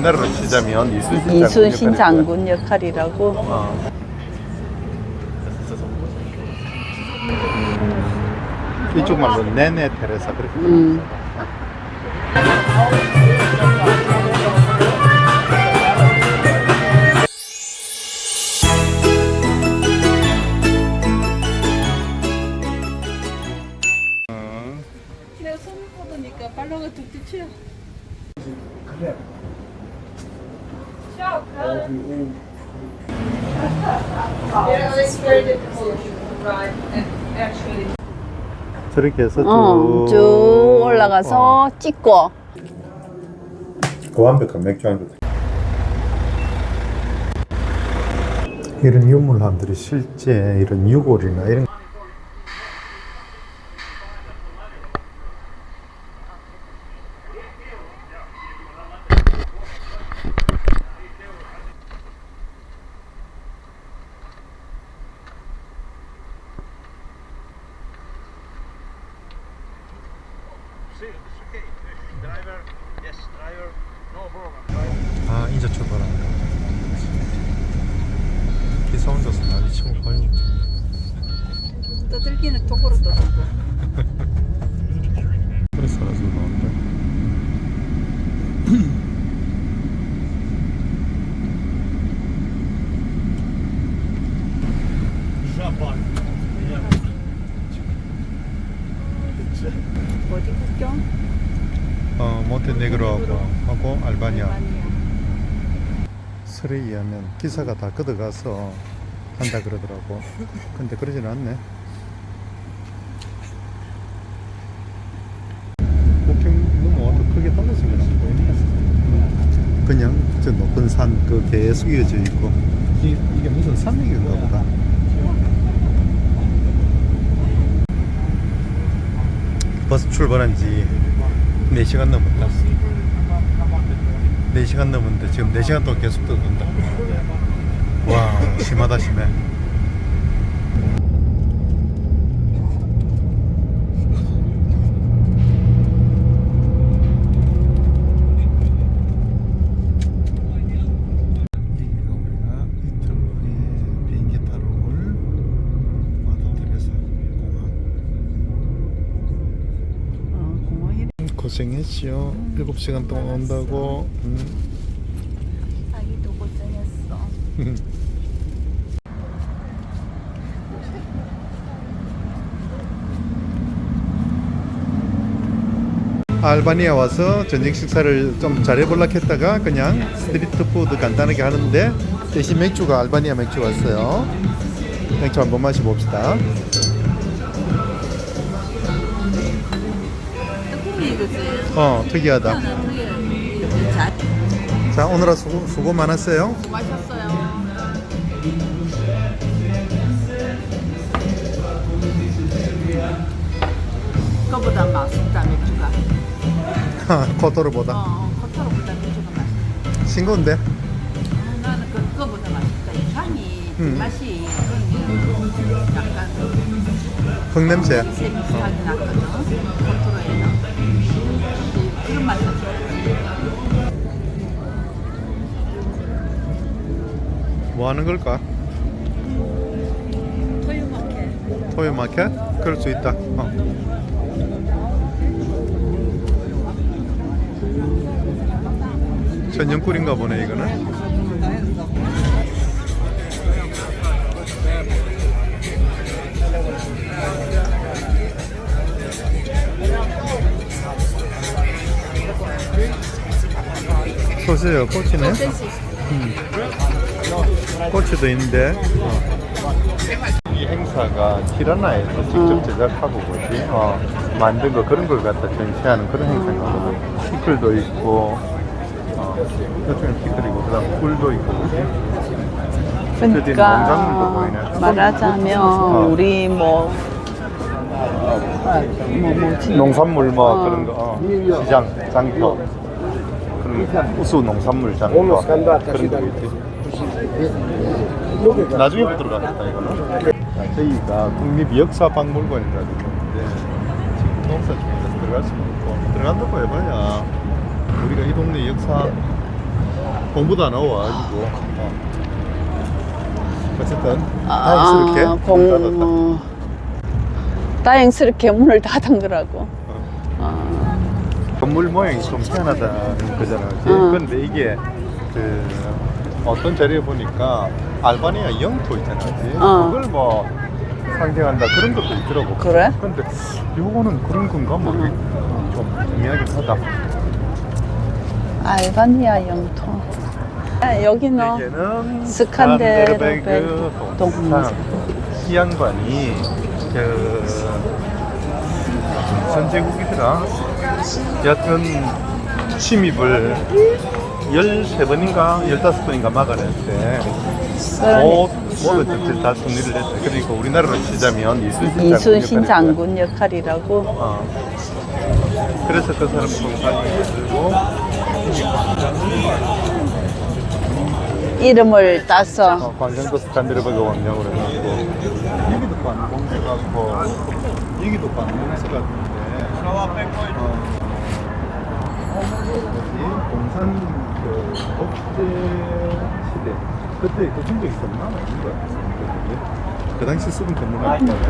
우리나라로 치자면 이순신 장군 이순신. 장군 역할이라고. 어. 음, 이쪽 말로 네네 테레사 그렇게 음. 내가 손을 뻗으니까 발로가 툭툭 튀어. 저렇게 해서 쭉, 어, 쭉 올라가서 어, 찍고. 고완벽한 맥주 한 잔. 이런 유물함들이 실제 이런 유골이나 이런 아 이제 출발한다 기사 치고 가요 떠들기는 도구로 떠들고. 그래서 알아서 나온다 어디 국경? 어 몬테네그로하고 하고 알바니아. 설에 의하면 기사가 다 걷어가서 한다 그러더라고. 근데 그러진 않네. 넘어와도 크게 건 그냥 저 높은 산그 계속 이어져 있고. 이, 이게 무슨 산맥인가 보다. 버스 출발한 지 4시간 넘었다. 4시간 넘었는데 지금 4시간 동안 계속 떠든다 와 심하다 심해. 공항이 고생했지요 7시간 동안 온다고. 음. 고생했어. 알바니아 와서 저녁 식사를 좀 잘해볼라 했다가 그냥 스트리트 푸드 간단하게 하는데 대신 맥주가 알바니아 맥주 왔어요 맥주 한번 마셔봅시다. 어 특이하다 잘자 오늘은 수고, 수고 많았어요. 그거보다 맛있다 맥주가. 코토르보다 어, 커터로보다 맥주가 맛있다. 싱거운데 어, 나는 그- 그거보다 맛있다. 이 향이 음. 맛이 그런 약간 흙냄새 냄새 비슷하게 났거든. 커터로에는. 근데 그런 맛이 없어. 뭐 하는 걸까? 토요마켓. 토요 마켓? 그럴 수 있다 어. 전용꿀인가 보네 이거는 소세요 꼬치네 음. 꼬치도 있는데 어. 이 행사가 티라나에서 직접 어. 제작하고 뭐지 어, 만든 거 그런 걸 갖다 전시하는 그런 행사인가 보다 피클도 있고 어, 이쪽엔 피클이고 그 다음 꿀도 있고. 그러니까 말하자면 어. 우리 뭐, 뭐 뭐지? 농산물 뭐 어. 그런 거 어, 시장 장터 그런 우수 농산물 장터 그런 거 있지 나중에 못 들어가겠다 이거는 저희가 국립역사박물관이라고 있는데 지금 농사 중에서 들어갈 수는 없고 들어간다고 해봐야 우리가 이 동네 역사 공부도 안 하고 와가지고 어. 어쨌든 다행스럽게 아, 문을 닫았다. 공 다행스럽게 문을 닫은 거라고. 아, 건물 모양이 좀 희한하다는 거잖아 그치? 응. 근데 이게 그 어떤 자리에 보니까 알바니아 영토 있잖아? 어. 그걸 뭐 상징한다 그런 것도 있더라고 그래? 근데 요거는 그런 건가 모르겠 좀 미하긴 하다 알바니아 영토. 아, 여기는 여기는 스칸데르베르 동상. 이 양반이 그 선제국이더라 여튼 침입을 13번인가 15번인가 막아냈대 모- 모든 것들 다 정리를 했대 그러니까 우리나라로 치자면 이순신 이순신 장군 장군 역할이라고. 어. 그래서 그 사람 동상이 들고 이름을 따서. 어, 광장도 스칸데르베르 광장으로 해가지고. 여기도 관공서 같고. 여기도 관공서 같은데 어, 뭐지? 공산 그 독재 시대. 그때 그 정도 있었나? 아닌 것 같은데 그 당시 쓰던 건물 아닌가 뭐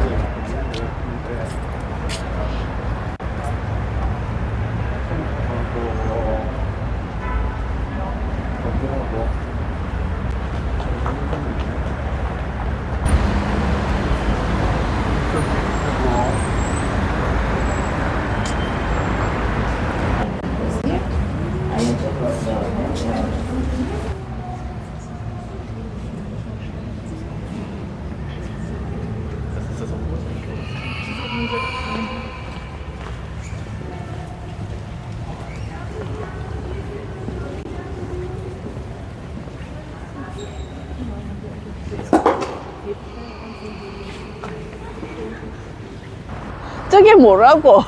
저게 뭐라고?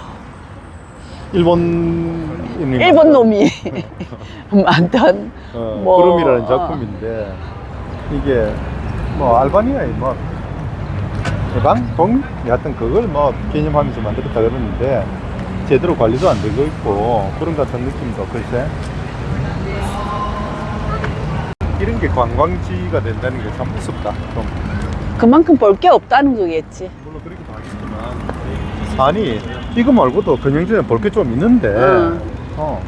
일본 일본 놈이 만든 어, 뭐, 구름이라는 어. 작품인데 이게 뭐 알바니아의 뭐 해방 동 하여튼 그걸 뭐 개념하면서 만들었다 그러는데 제대로 관리도 안 되고 있고 그런 같은 느낌도 글쎄 이런 게 관광지가 된다는 게 참 무섭다 좀 그만큼 볼 게 없다는 거겠지. 물론 그렇게 봐야겠지만 아니 이거 말고도 근영진에 볼 게 좀 있는데 응. 어.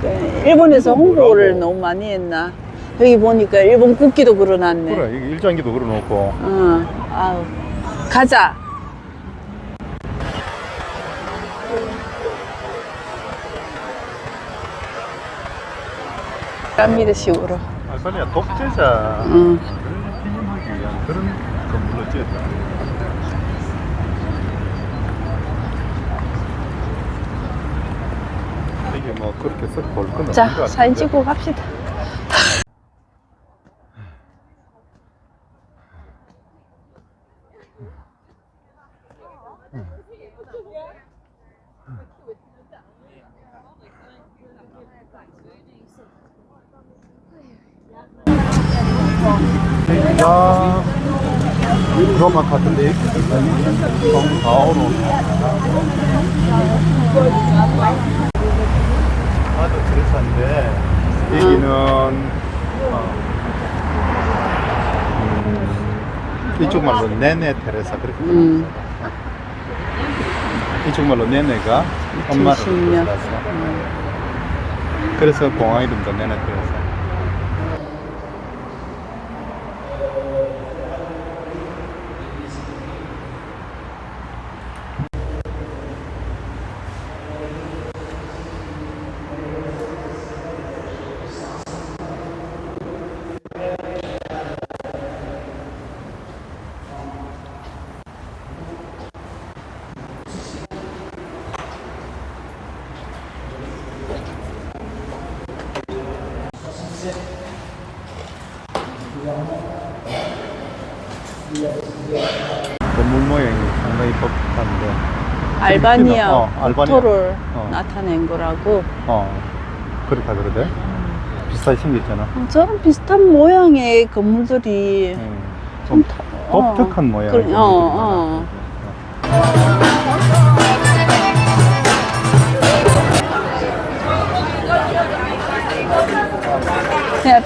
그 일본에서 홍보를 뭐라고? 너무 많이 했나? 여기 보니까 일본 국기도 그려놨네. 그래 일장기도 그려놓고 어, 아우. 가자. 피라미드식으로. 알바니아 독재자 응. 를 기념하기 위한 그런 건물로 지었다. 이게 뭐 그렇게 썩볼 건 없는 것 자. 사진 찍고 갑시다. 야, 로마 같은데 가오로. 아주 그랬었는데. 여기는 어, 음, 이쪽 말로 네네 테레사 그렇게 음. 이쪽 말로 네네가 엄마를 2010년. 불러서. 그래서 공항 이름도 네네 테레사 건물 모양이 상당히 독특한데 알바니아 어, 알바니아. 국토를 어. 나타낸 거라고. 어 그렇다 그러대 비슷하게 생겼잖아 어, 저런 비슷한 모양의 건물들이 음, 좀 어. 독특한 모양의 그래, 건물들이 어,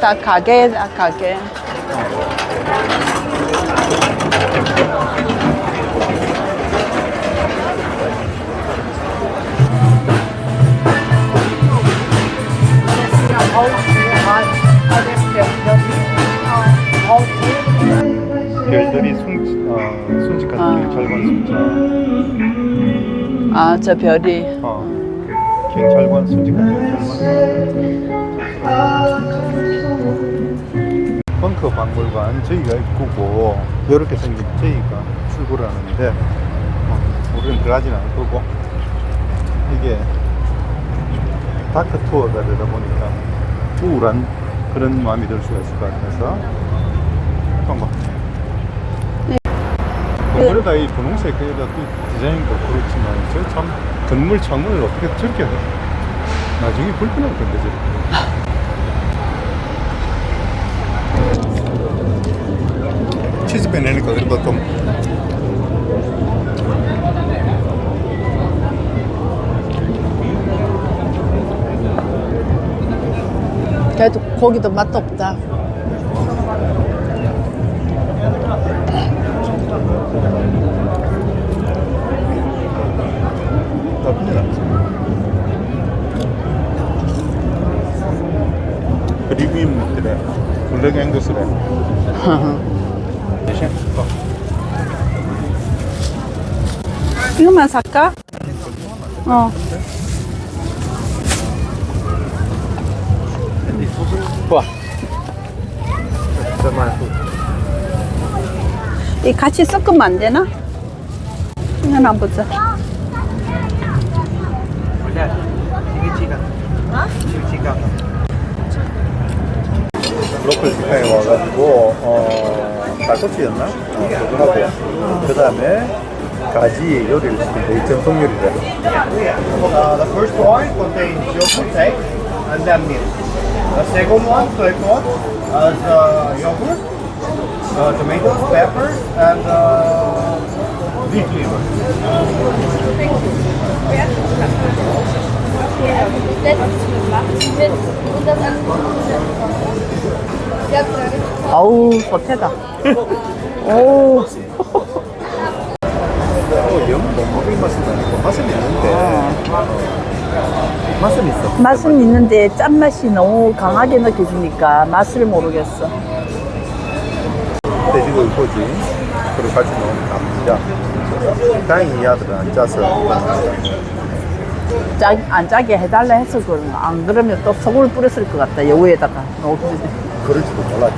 다 가게 다 가게. 별들이 순, 어, 순직 같은 아. 경찰관 숫자. 아저 별이. 어, 경찰관 순직 같은 경찰관. 벙커 박물관 저희가 입구고 이렇게 생긴 저희가 출구를 하는데 어, 우리는 들어가지는 않을 거고 이게 다크 투어가 되다 보니까 우울한 그런 마음이 들 수가 있을 것 같아서 한번 건물에다 이 분홍색 에다 또 디자인도 그렇지만 저참 건물 창문을 어떻게 저렇게 해? 나중에 불편할 건데 저렇게 치즈 빼내니까 그래도 좀 그래도 고기도 맛도 없다. 나쁘진 않지 먹더래 블랙 앵거스래 어. 이것만 살까? 어. 와이 같이 섞으면 안 되나? 이건 한번 보자. 로컬 식당에 와가지고 어 닭꼬치였나? 어, 그거 하고 그 다음에 가지 요리를 시킨대 이 전통 요리래 Uh, the first one contains yogurt, egg, and then milk. The second one, second one, has uh, yogurt, uh, tomatoes, peppers, and uh, beef liver. 어우, 겉에다. 오, 어, 먹을 맛은 아니고 맛은 있는데 맛은 있어 맛은 있는데 짠맛이 너무 강하게 느껴지니까 맛을 모르겠어. 돼지고기 꼬지 그리고 같이 넣은 감자 다행히 이 아들은 안 짜서 짜, 안 짜게 해달라 해서 그런 거. 안 그러면 또 소금을 뿌렸을 것 같다. 여우에다가. 그럴지도 몰라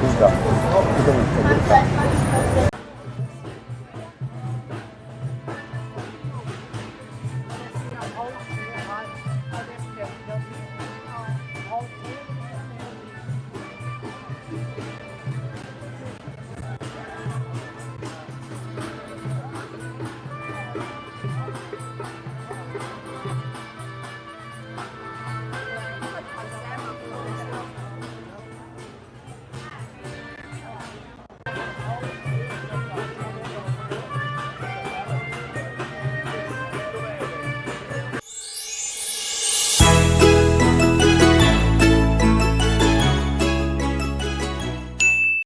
이거는 좀 그렇다